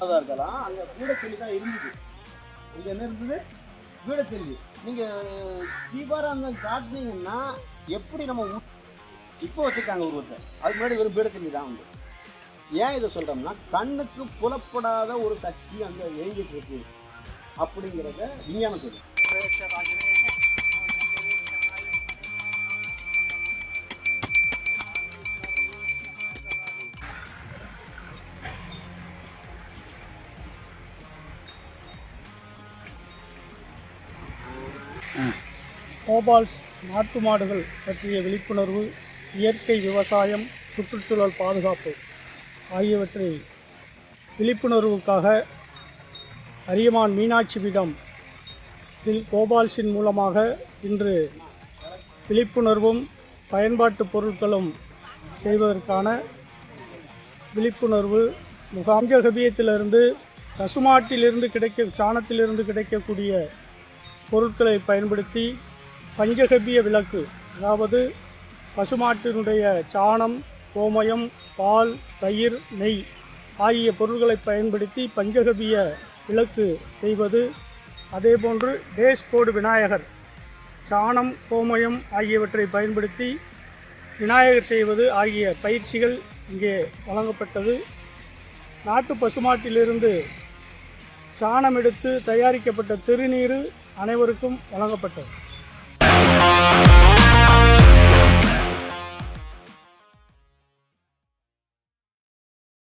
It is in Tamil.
அதான் இருக்கலாம் அங்கே கூடச்செல்லி தான் இருந்தது. இங்கே என்ன இருந்தது? கூடச்செல்லி நீங்கள் தீபாராந்தம் காட்டினீங்கன்னா எப்படி நம்ம இப்போ வச்சுருக்காங்க உருவத்தை அதுக்கு முன்னாடி வெறும் பீடத்தெல்லி தான் உண்டு ஏன் இதை சொல்கிறோம்னா கண்ணுக்கு புலப்படாத ஒரு சக்தி அங்கே எழுதிட்டு இருக்கு. அப்படிங்கிறத விஞ்ஞானம் சொல்லுது. கோபால்ஸ் நாட்டு மாடுகள் பற்றிய விழிப்புணர்வு இயற்கை விவசாயம் சுற்றுச்சூழல் பாதுகாப்பு ஆகியவற்றை விழிப்புணர்வுக்காக அரியமான் மீனாட்சி பீடம் கோபால்ஸின் மூலமாக இன்று விழிப்புணர்வும் பயன்பாட்டு பொருட்களும் செய்வதற்கான விழிப்புணர்வு முகாம்ஜகபியத்திலிருந்து பசுமாட்டிலிருந்து கிடைக்க சாணத்திலிருந்து கிடைக்கக்கூடிய பொருட்களை பயன்படுத்தி பஞ்சகபிய விளக்கு அதாவது பசுமாட்டினுடைய சாணம் கோமயம் பால் தயிர் நெய் ஆகிய பொருட்களை பயன்படுத்தி பஞ்சகபிய விளக்கு செய்வது. அதேபோன்று டேஸ்கோடு விநாயகர் சாணம் கோமயம் ஆகியவற்றை பயன்படுத்தி விநாயகர் செய்வது ஆகிய பயிற்சிகள் இங்கே வழங்கப்பட்டது. நாட்டு பசுமாட்டிலிருந்து சாணம் எடுத்து தயாரிக்கப்பட்ட திருநீர் அனைவருக்கும் வழங்கப்பட்டது.